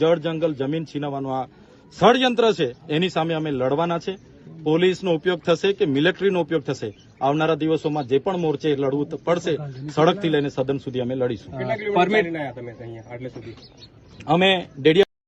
જળ જંગલ જમીન છીનવવાનું આ ષડયંત્ર છે એની સામે અમે લડવાના છે. પોલીસનો ઉપયોગ થશે કે મિલિટરીનો ઉપયોગ થશે? આવનારા દિવસોમાં જે પણ મોરચે લડવું પડશે સડકથી લઈને સદન સુધી અમે લડીશું. અમે ડેડિયા